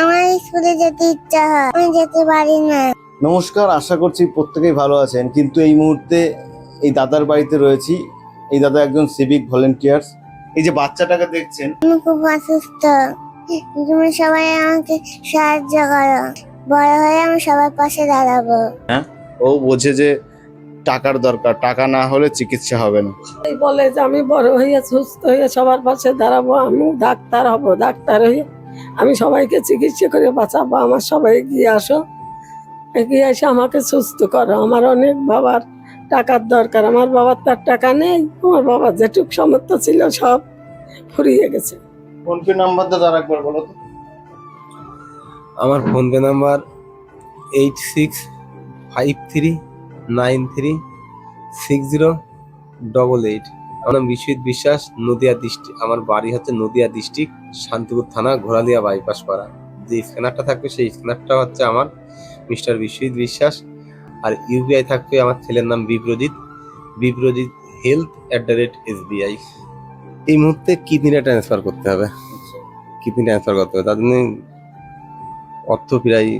আমার স্কুলে যেতে ইচ্ছা হয় আমি যেতে পারি না। নমস্কার আশা করছি প্রত্যেকেই ভালো আছেন। কিন্তু এই মুহূর্তে এই দাদার বাড়িতে রয়েছি। এই দাদা একজন সিভিক ভলেন্টিয়ার্স এই যে বাচ্চাটাকে দেখছেন আমি খুব অসুস্থ। তুমি সবাই আমাকে সাহায্য করো। বড় হয়ে আমি সবার পাশে দাঁড়াবো। হ্যাঁ? ও বোঝে যে টাকার দরকার। টাকা না হলে চিকিৎসা হবে না। বলে যে আমি বড় হয়ে সুস্থ হয়ে সবার পাশে দাঁড়াবো। আমি ডাক্তার হব ডাক্তার হয়ে আমি সবাইকে চিকিৎসা করে বাঁচাবো আমার সবাই এগিয়ে আসো। এগিয়ে এসে আমাকে সুস্থ করো। আমার অনেক বাবার টাকার দরকার। আমার বাবার তার টাকা নেই। আমার বাবার যেটুক সামর্থ্য ছিল সব ফুরিয়ে গেছে। ফোন পে নাম্বার দাদা একবার বলো তো। আমার PhonePe number eight six five three nine three six zero double eight. আমার নাম বিশ্বজিৎ বিশ্বাস, নদিয়া ডিস্ট্রিক্ট আমার বাড়ি হচ্ছে নদিয়া ডিস্ট্রিক্ট শান্তিপুর থানা ঘোড়ালিয়া বাইপাস পাড়া। যে স্ক্যানারটা থাকবে, সেই স্ক্যানারটা হচ্ছে আমার মিস্টার বিশ্বজিৎ বিশ্বাস আর ইউপিআই থাকবে আমার ছেলের নাম Biprajit. Biprajit health at the rate SBI এই মুহূর্তে কিডনিটা ট্রান্সফার করতে হবে। কিডনি ট্রান্সফার করতে হবে। তার জন্য অর্থ প্রায়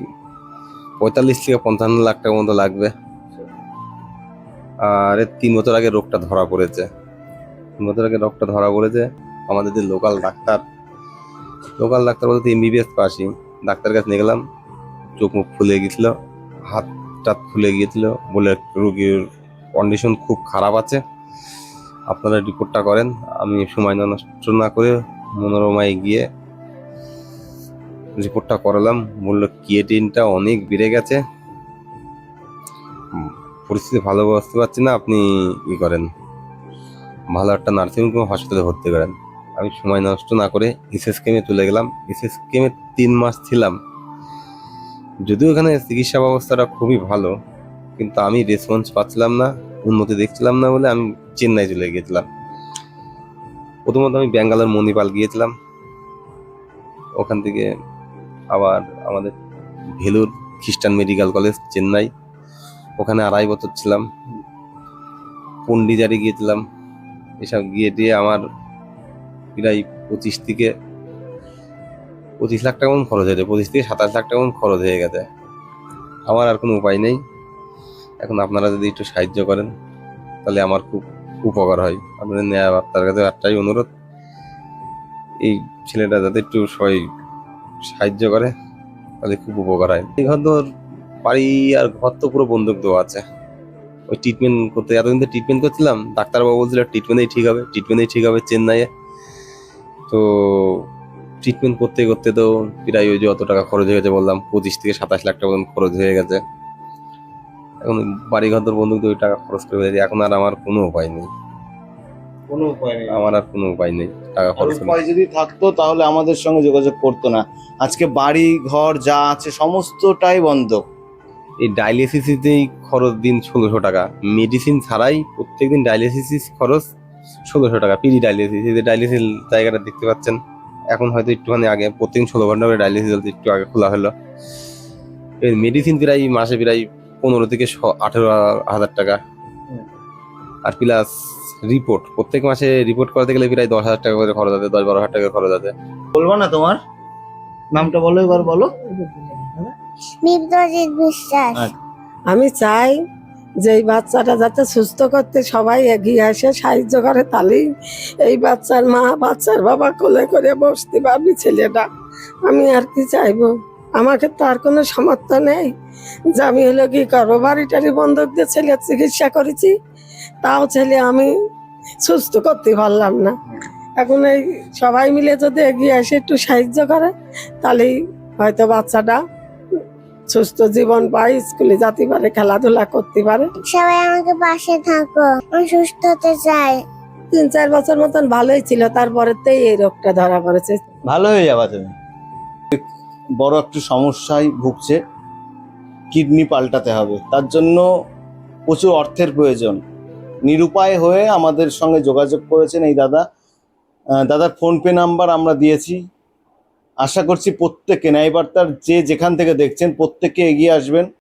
পঁয়তাল্লিশ থেকে পঞ্চান্ন লাখ টাকার মতো লাগবে। আর তিন বছর আগে রোগটা ধরা পড়েছে। বছর রোগটা ধরা পড়েছে। আমাদের যে লোকাল ডাক্তার লোকাল ডাক্তার বলতে এমবিবিএস পাশি ডাক্তার কাছে নিয়ে গেলাম, চোখ মুখ ফুলে গেছিল হাত টাত ফুলে গিয়েছিল, বলে রোগীর কন্ডিশন খুব খারাপ আছে। আপনারা রিপোর্টটা করেন, আমি সময় নষ্ট না করে মনোরমায় গিয়ে রিপোর্টটা করালাম। বলল কিয়েটিনটা অনেক বেড়ে গেছে। পরিস্থিতি ভালো বুঝতে পারছি না, আপনি ই করেন। ভালো একটা নার্সিং হোম হসপিটালে ভর্তি করেন। আমি সময় নষ্ট না করে এসএস কেমে চলে গেলাম। এসএস কেমে তিন মাস ছিলাম। যদিও এখানে চিকিৎসা ব্যবস্থাটা খুবই ভালো, কিন্তু আমি রেসপন্স পাচ্ছিলাম না, উন্নতি দেখছিলাম না বলে আমি চেন্নাই চলে গিয়েছিলাম। প্রথমত আমি ব্যাঙ্গালোর মণিপাল গিয়েছিলাম। ওখান থেকে আবার আমাদের ভেলুর খ্রিস্টান মেডিকেল কলেজ, চেন্নাই। ওখানে আড়াই বছর ছিলাম। পন্ডিজারি গিয়েছিলাম। এসব গিয়ে দিয়ে আমার প্রায় পঁচিশ থেকে পঁচিশ লাখ টাকা মতন খরচ হয়েছে পঁচিশ থেকে সাতাশ লাখ টাকা মতন খরচ হয়ে গেছে। আমার আর কোনো উপায় নেই। এখন আপনারা যদি একটু সাহায্য করেন, তাহলে আমার খুব উপকার হয়। আপনাদের ন্যায় বার্তার কাছে একটাই অনুরোধ। এই ছেলেটা যাতে একটু সবাই সাহায্য করে, তাহলে খুব উপকার হয়। এই ঘর তোর বাড়ি আর ঘর তো পুরো বন্দুক দেওয়া আছে। ওই ট্রিটমেন্ট করতে এতদিন তো ট্রিটমেন্ট করছিলাম ডাক্তারবাবু বলছিল ট্রিটমেন্টেই ঠিক হবে ট্রিটমেন্টেই ঠিক হবে চেন্নাইয়ে। তো ট্রিটমেন্ট করতে করতে তো প্রায় ওই যে অত টাকা খরচ হয়ে গেছে বললাম পঁচিশ থেকে সাতাশ লাখ টাকা মতন খরচ হয়ে গেছে। এখন বাড়ি ঘর দিয়ে ওই টাকা খরচ করে ফেলেছি এখন আর আমার কোনো উপায় নেই। কোনো উপায় নেই। আমার আর কোনো উপায় নেই টাকা খরচ উপায় যদি থাকতো তাহলে আমাদের সঙ্গে যোগাযোগ করতো না। আজকে বাড়ি ঘর যা আছে সমস্তটাই বন্ধ। এই ডায়ালিসিসেই খরচ দিন ষোলোশো টাকা। মেডিসিন ছাড়াই প্রত্যেকদিন ডায়ালিসিস খরচ ষোলোশো টাকা পিডি ডায়ালিসিস এই যে ডায়ালিসিস জায়গাটা দেখতে পাচ্ছেন, এখন হয়তো একটুখানি আগে প্রতিদিন ষোলো ঘণ্টা করে ডায়ালিসিস চলছে একটু আগে খোলা হলো। এই মেডিসিন প্রায় মাসে প্রায় পনেরো থেকে আঠেরো হাজার টাকা। আর প্লাস রিপোর্ট প্রত্যেক মাসে রিপোর্ট করতে গেলে প্রায় দশ হাজার টাকা করে খরচ আছে, দশ বারো হাজার টাকা খরচ আছে। বলব না তোমার? নামটা বলো, এবার বলো। বিপ্রজিৎ বিশ্বাস। আমি চাই যে এই বাচ্চাটা যাতে সুস্থ করতে সবাই এগিয়ে আসে সাহায্য করে তাহলেই এই বাচ্চার মা বাচ্চার বাবা কোলে করে বসতে পারবি ছেলেটা। আমি আর কি চাইব? আমাকে তো আর কোনো সামর্থ্য নেই। যে আমি হলো কি করব? বাড়িটারি বন্ধক দিয়ে ছেলের চিকিৎসা করেছি। তাও ছেলে আমি সুস্থ করতে পারলাম না। এখন এই সবাই মিলে যদি এগিয়ে আসে একটু সাহায্য করে তাহলেই হয়তো বাচ্চাটা সুস্থ জীবন পাই স্কুলে যেতে পারে খেলাধুলা করতে পারে। সবাই আমাকে পাশে থাকো আমি সুস্থ হতে চাই। তিন চার বছর মতন ভালোই ছিল তারপরেতেই এই রোগটা ধরা পড়েছে। ভালো হয়ে যাবা তুমি বড় একটু সমস্যায় ভুগছে কিডনি পাল্টাতে হবে। তার জন্য প্রচুর অর্থের প্রয়োজন। নিরুপায় হয়ে আমাদের সঙ্গে যোগাযোগ করেছেন এই দাদা। দাদার ফোনপে নাম্বার আমরা দিয়েছি। আশা করছি প্রত্যেকে ন্যায় বার্তার যে যেখান থেকে দেখছেন প্রত্যেকে এগিয়ে আসবেন।